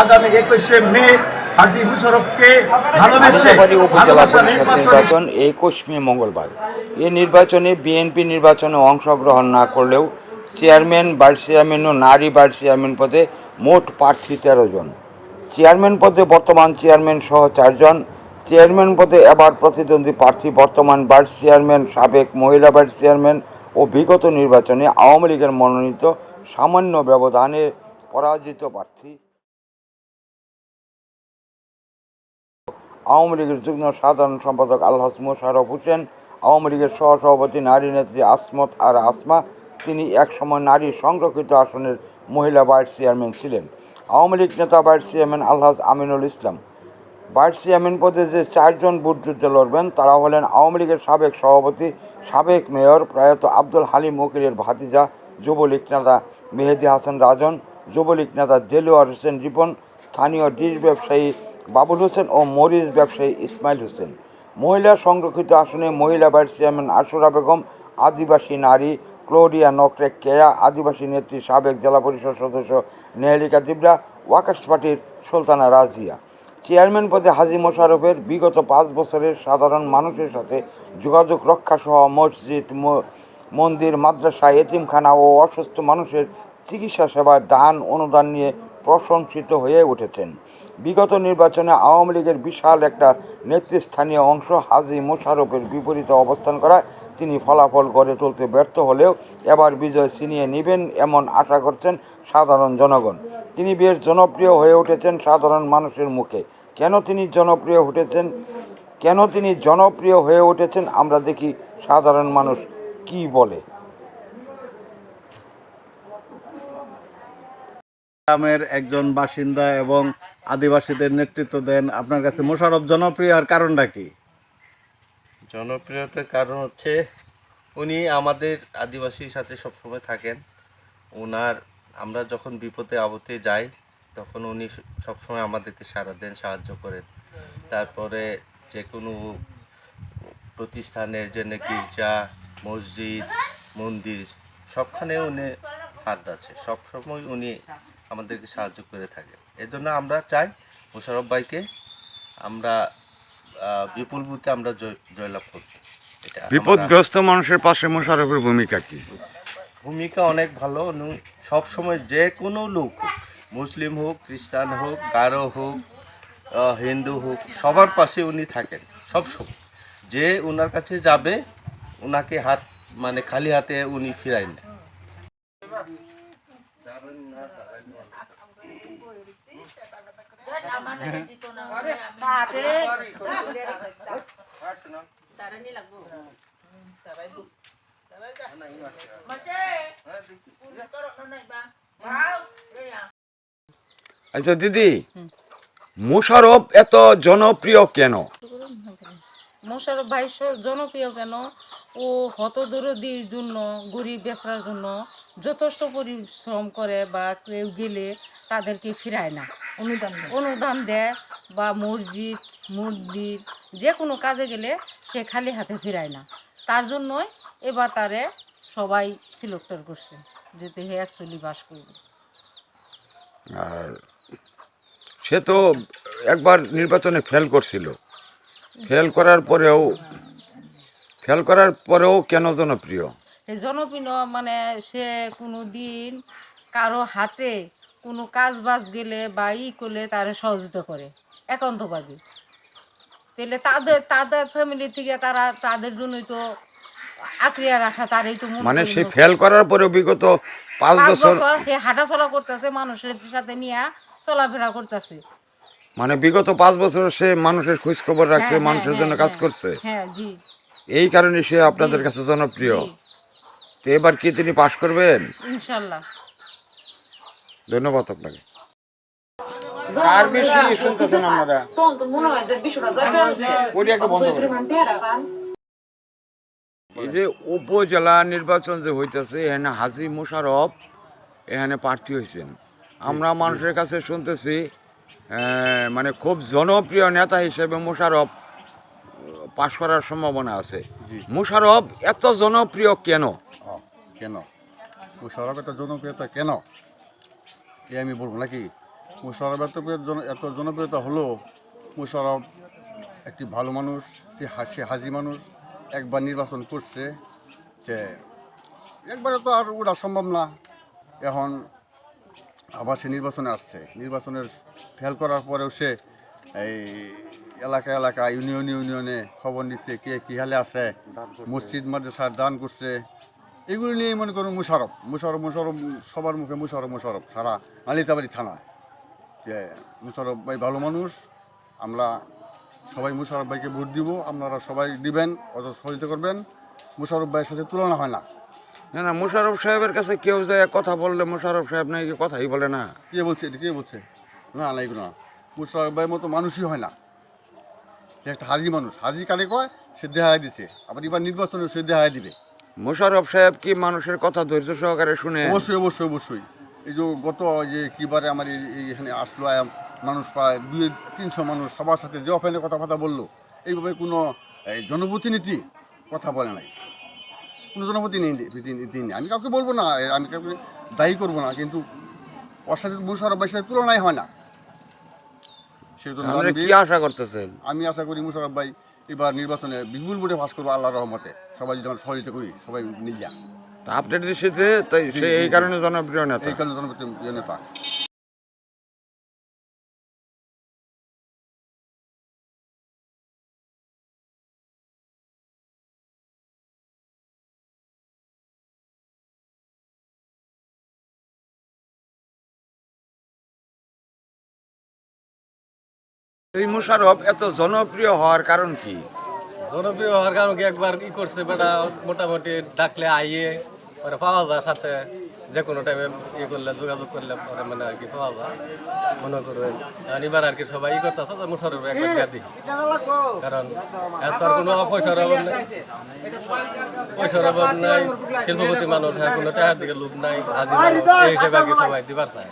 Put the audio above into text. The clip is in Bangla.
আগামী একুশে মে হাজি মুশারফকে ভালোবেসে নির্বাচনে একুশ মে মঙ্গলবার। এই নির্বাচনে বিএনপি নির্বাচনে অংশগ্রহণ না করলেও চেয়ারম্যান ভাইস চেয়ারম্যান ও নারী ভাইস চেয়ারম্যান পদে মোট প্রার্থী তেরো জন। চেয়ারম্যান পদে বর্তমান চেয়ারম্যান সহ চারজন চেয়ারম্যান পদে এবার প্রতিদ্বন্দ্বী প্রার্থী বর্তমান ভাইস চেয়ারম্যান সাবেক মহিলা ভাইস চেয়ারম্যান ও বিগত নির্বাচনে আওয়ামী লীগের মনোনীত সামান্য ব্যবধানে পরাজিত প্রার্থী আওয়ামী লীগের যুগ্ম সাধারণ সম্পাদক আলহাজ মোশারফ হোসেন, আওয়ামী লীগের সহসভাপতি নারী নেত্রী আসমত আর আসমা, তিনি একসময় নারী সংরক্ষিত আসনের মহিলা ভাইস চেয়ারম্যান ছিলেন। আওয়ামী লীগ নেতা vice chairman Alhaj Aminul Islam. Vice chairman পদে যে চারজন ভোট যুদ্ধে লড়বেন, তারা হলেন আওয়ামী লীগের সাবেক সভাপতি, সাবেক মেয়র প্রয়াত আব্দুল হালিম উকিলের ভাতিজা, যুবলীগ নেতা মেহেদি হাসান রাজন, যুবলীগ নেতা দেলোয়ার হোসেন রিপন, স্থানীয় ডিশ ব্যবসায়ী বাবুল হোসেন ও মরিচ ব্যবসায়ী ইসমাইল হোসেন। মহিলা সংরক্ষিত আসনে মহিলা ভাইস চেয়ারম্যান আশুরা বেগম, আদিবাসী নারী ক্লোডিয়া নকরে কেয়া, আদিবাসী নেত্রী সাবেক জেলা পরিষদ সদস্য নেহেলিকা দিবরা ওয়াকার্স পার্টির সুলতানা রাজিয়া। চেয়ারম্যান পদে হাজি মোশারফের বিগত পাঁচ বছরের সাধারণ মানুষের সাথে যোগাযোগ রক্ষা সহ মসজিদ মন্দির, মাদ্রাসা, এতিমখানা ও অসুস্থ মানুষের চিকিৎসা সেবার দান, অনুদান নিয়ে প্রশংসিত হয়ে উঠেছেন। বিগত নির্বাচনে আওয়ামী লীগের বিশাল একটা নেতৃস্থানীয় অংশ হাজি মোশারফের বিপরীতে অবস্থান করায় তিনি ফলাফল গড়ে তুলতে ব্যর্থ হলেও এবার বিজয় ছিনিয়ে নেবেন এমন আশা করছেন সাধারণ জনগণ। তিনি বেশ জনপ্রিয় হয়ে উঠেছেন সাধারণ মানুষের মুখে। কেন তিনি জনপ্রিয় উঠেছেন? কেন তিনি জনপ্রিয় হয়ে উঠেছেন? আমরা দেখি সাধারণ মানুষ কি বলে। গ্রামের একজন বাসিন্দা এবং আদিবাসীদের নেতৃত্ব দেন। আপনার কাছে মোশারফ জনপ্রিয় আর কারণটা কি? জনপ্রিয়তার কারণ হচ্ছে উনি আমাদের আদিবাসীর সাথে সবসময় থাকেন। ওনার আমরা যখন বিপদে আপদে যাই, তখন উনি সবসময় আমাদেরকে সারা দেন, সাহায্য করেন। তারপরে যে কোনো প্রতিষ্ঠানের জন্য গির্জা, মসজিদ, মন্দির, সবখানে উনি হাত আছে। সবসময় উনি আমাদেরকে সাহায্য করে থাকেন এজন্য আমরা চাই মোশারফ ভাইকে আমরা বিপুল বুথে আমরা জয় জয়লাভ করব এটা বিপদগ্রস্ত মানুষের পাশে মোশারফের ভূমিকা কি? ভূমিকা অনেক ভালো। সবসময় যে কোনো লোক হোক মুসলিম হোক খ্রিস্টান হোক গারো হোক হিন্দু হোক সবার পাশে উনি থাকেন সবসময়। যে ওনার কাছে যাবে ওনাকে হাত মানে খালি হাতে উনি ফিরাই না আচ্ছা দিদি মুশারফ এত জনপ্রিয় কেন? মোশারফ ভাই জনপ্রিয় কেন? ও হতদরদির জন্য গরিব বেচার জন্য যথেষ্ট পরিশ্রম করে বা কেউ গেলে তাদেরকে ফিরায় না। অনুদান অনুদান দেয় বা মসজিদ মন্দির যে কোনো কাজে গেলে সে খালি হাতে ফিরায় না। তার জন্যই এবার তারে সবাই সিলেক্টর করছে যেতে হে অ্যাকচুয়ালি বাস করবে। আর সে তো একবার নির্বাচনে ফেল করছিল। ফেল করার পরেও ফেল করার পরেও কেন জনপ্রিয়? এই জনপ্রিয় মানে সে কোনো দিন কারও হাতে কোনো কাজ বাজ গেলে বা ই করলে তারা সহযোগিতা করে একান্তভাবে তাহলে তাদের তাদের ফ্যামিলি থেকে তারা তাদের জন্যই তো আঁকড়িয়া রাখা তারই তো মানে সে ফেল করার পরে বিগত পাঁচ বছর সে হাঁটাচলা করতেছে মানুষের সাথে নিয়ে চলাফেরা করতেছে। মানে বিগত পাঁচ বছর সে মানুষের খোঁজ খবর রাখছে হ্যাঁ, মানুষের হ্যাঁ, জন্য কাজ হ্যাঁ, করছে। হ্যাঁ জি। এই কারণে সে আপনাদের কাছে জনপ্রিয়। তো এবার কি তিনি পাশ করবেন? ইনশাল্লাহ। ধন্যবাদ আপনাকে। বেশি শুনতেছেন আপনারা। এই যে উপজেলা নির্বাচন যে হইতেছে এখানে হাজি মোশারফ এখানে প্রার্থী হয়েছেন আমরা মানুষের কাছে শুনতেছি আহ, মানে খুব জনপ্রিয় নেতা হিসেবে মোশারফ পাশ করার সম্ভাবনা আছে। জি। মোশারফ এত জনপ্রিয় কেন? কেন? মোশারফ এত জনপ্রিয়তা কেন? এ আমি বলব নাকি? মুশারফ এত এত জনপ্রিয়তা হলো মুশারফ একটি ভালো মানুষ সে হাসি হাজি মানুষ একবার নির্বাচন করছে যে একবারে তো আর ওটা সম্ভব না। এখন আবার সে নির্বাচনে আসছে। নির্বাচনের ফেল করার পরেও সে এই এলাকা এলাকা ইউনিয়ন ইউনিয়নে খবর নিচ্ছে কে কী হালে আছে। মসজিদ মাদ্রাসার দান করছে। এগুলো নিয়ে মনে করুন মুশারফ মুশারফ মুশারফ সবার মুখে মুশারফ মুশারফ সারা মালিতাবাড়ি থানা। যে মুশারফ ভাই ভালো মানুষ আমরা সবাই মুশারফ ভাইকে ভোট দিব আপনারা সবাই দিবেন অত সহযোগিতা করবেন মুশারফ ভাইয়ের সাথে তুলনা হয় না। না না মুশারফ সাহেবের কাছে কেউ যায় কথা বললে মুশারফ সাহেব নাকি কথাই বলে না। কে বলছে এটা কে বলছে? না না এগুলো না। মুশারফ ভাইয়ের মতো মানুষই হয় না। সে একটা হাজি মানুষ। হাজি কারে কয়? সে দেহায় দিছে। আবার এবার নির্বাচনে সে দেহায় দিবে। মোশারফ সাহেব কি মানুষের কথা ধৈর্য সহকারে শুনে? অবশ্যই অবশ্যই অবশ্যই। এই যে গত যে কিবারে আমার এখানে আসলো মানুষ প্রায় দুই তিনশো মানুষ সবার সাথে যে অফেনে কথাবার্তা বলল এইভাবে কোনো জনপ্রতিনিধি কথা বলে নাই। কোনো জনপ্রতিনিধি নেই আমি কাউকে বলব না আমি কাউকে দায়ী করব না কিন্তু ওর সাথে মুশারফ ভাইয়ের সাথে তুলনাই হয় না। সেজন্য কি আশা করতেছেন? আমি আশা করি মুশারফ ভাই এবার নির্বাচনে বিপুল ভোটে পাশ করব আল্লাহ রহমতে। সবাই যদি আমরা সহযোগিতা করি সবাই মিলিয়া আপনার দৃষ্টিতে তাই সে এই কারণে জনপ্রিয় নেতা। এই কারণে জনপ্রিয় নেতা। এই মুশারফ এত জনপ্রিয় হওয়ার কারণ কি? জনপ্রিয় হওয়ার কারণ কি? একবার কি করছে বেটা মোটামুটি ডাকলে আইয়ে পরে পাওয়া যায় সাথে। যে কোনো টাইমে ইয়ে করলে যোগাযোগ করলে পরে মানে আর কি পাওয়া যায়। মনে করবেন। আর এবার আর কি সবাই ই করতেছে যে মুশারফ একবার দিয়া দিই। কারণ এত আর কোনো পয়সার অভাব নেই। পয়সার অভাব নাই। শিল্পপতি মানুষ হ্যাঁ কোনো টাকার দিকে লোক নাই হাজির এই হিসেবে আর কি সবাই দিবার চায়।